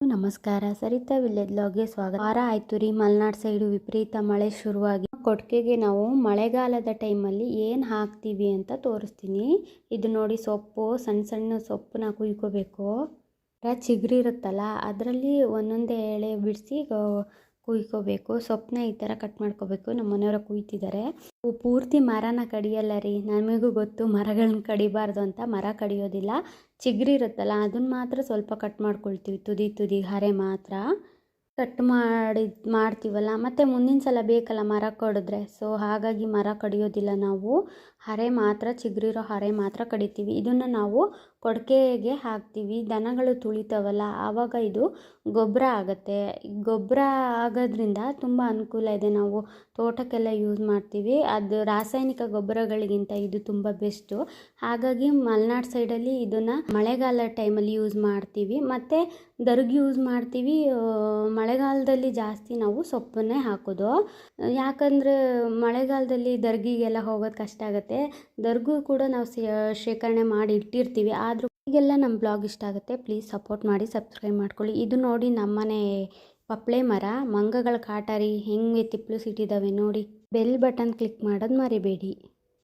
ನಮಸ್ಕಾರ. ಸರಿತಾ ವಿಲೇಜ್ ಲಾಗ್ಗೆ ಸ್ವಾಗತ. ವಾರ ಆಯ್ತು ರೀ, ಮಲೆನಾಡು ಸೈಡ್ ವಿಪರೀತ ಮಳೆ ಶುರುವಾಗಿ. ಕೊಟ್ಟಿಗೆಗೆ ನಾವು ಮಳೆಗಾಲದ ಟೈಮಲ್ಲಿ ಏನು ಹಾಕ್ತೀವಿ ಅಂತ ತೋರಿಸ್ತೀನಿ. ಇದು ನೋಡಿ ಸೊಪ್ಪು ಸಣ್ಣ ಸಣ್ಣ ಸೊಪ್ಪನ್ನ ಕುಯ್ಕೋಬೇಕು. ಚಿಗುರಿ ಇರುತ್ತಲ್ಲ ಅದರಲ್ಲಿ ಒಂದೊಂದೇ ಎಳೆ ಬಿಡಿಸಿ ಕುಯ್ಕೋಬೇಕು ಸೊಪ್ಪನ್ನ ಈ ಥರ ಕಟ್ ಮಾಡ್ಕೋಬೇಕು. ನಮ್ಮ ಮನೆಯವರು ಕುಯ್ತಿದ್ದಾರೆ. ಪೂರ್ತಿ ಮರನ ಕಡಿಯಲ್ಲ ರೀ. ನಮಗೂ ಗೊತ್ತು ಮರಗಳನ್ನ ಕಡಿಬಾರ್ದು ಅಂತ ಮರ ಕಡಿಯೋದಿಲ್ಲ. ಚಿಗ್ರಿ ಇರುತ್ತಲ್ಲ ಅದನ್ನ ಮಾತ್ರ ಸ್ವಲ್ಪ ಕಟ್ ಮಾಡ್ಕೊಳ್ತೀವಿ. ತುದಿ ತುದಿ, ಹರೆ ಮಾತ್ರ. ಕಟ್ ಮಾಡಿ ಮಾಡ್ತೀವಲ್ಲ? ಮತ್ತು ಮುಂದಿನ ಸಲ ಬೇಕಲ್ಲ ಮರ ಕಡಿದ್ರೆ? ಸೊ ಹಾಗಾಗಿ ಮರ ಕಡಿಯೋದಿಲ್ಲ ನಾವು. ಹರೆ ಮಾತ್ರ ಚಿಗುರಿರೋ ಹರೆ ಮಾತ್ರ ಕಡಿತೀವಿ. ಇದನ್ನು ನಾವು ಕೊಡಕೆಗೆ ಹಾಕ್ತೀವಿ. ದನಗಳು ತುಳಿತಾವಲ್ಲ ಆವಾಗ ಇದು ಗೊಬ್ಬರ ಆಗುತ್ತೆ. ಗೊಬ್ಬರ ಆಗೋದ್ರಿಂದ ತುಂಬ ಅನುಕೂಲ ಇದೆ. ನಾವು ತೋಟಕ್ಕೆಲ್ಲ ಯೂಸ್ ಮಾಡ್ತೀವಿ. ಅದು ರಾಸಾಯನಿಕ ಗೊಬ್ಬರಗಳಿಗಿಂತ ಇದು ತುಂಬ ಬೆಸ್ಟು ಹಾಗಾಗಿ ಮಲೆನಾಡು ಸೈಡಲ್ಲಿ ಇದನ್ನು ಮಳೆಗಾಲ ಟೈಮಲ್ಲಿ ಯೂಸ್ ಮಾಡ್ತೀವಿ. ಮತ್ತು ದರ್ಗಿ ಯೂಸ್ ಮಾಡ್ತೀವಿ. ಆ, ಮಳೆಗಾಲದಲ್ಲಿ ಜಾಸ್ತಿ ನಾವು ಸೊಪ್ಪನ್ನೇ ಹಾಕೋದು. ಯಾಕಂದರೆ ಮಳೆಗಾಲದಲ್ಲಿ ದರ್ಗಿಗೆಲ್ಲ ಹೋಗೋದು ಕಷ್ಟ ಆಗುತ್ತೆ. ದರ್ಗು ಕೂಡ ನಾವು ಶೇಖರಣೆ ಮಾಡಿ ಇಟ್ಟಿರ್ತೀವಿ. ಆದರೂ ಈಗೆಲ್ಲ ನಮ್ಮ ಬ್ಲಾಗ್ ಇಷ್ಟ ಆಗುತ್ತೆ. ಪ್ಲೀಸ್ ಸಪೋರ್ಟ್ ಮಾಡಿ, ಸಬ್ಸ್ಕ್ರೈಬ್ ಮಾಡ್ಕೊಳ್ಳಿ. ಇದು ನೋಡಿ ನಮ್ಮನೆ ಪಪ್ಳೆ ಮರ, ಮಂಗಗಳ ಕಾಟಾರಿ ಹೆಂಗೆ ತಿಪ್ಪಲು ಸಿಟ್ಟಿದ್ದಾವೆ ನೋಡಿ. ಬೆಲ್ ಬಟನ್ ಕ್ಲಿಕ್ ಮಾಡೋದು ಮರಿಬೇಡಿ.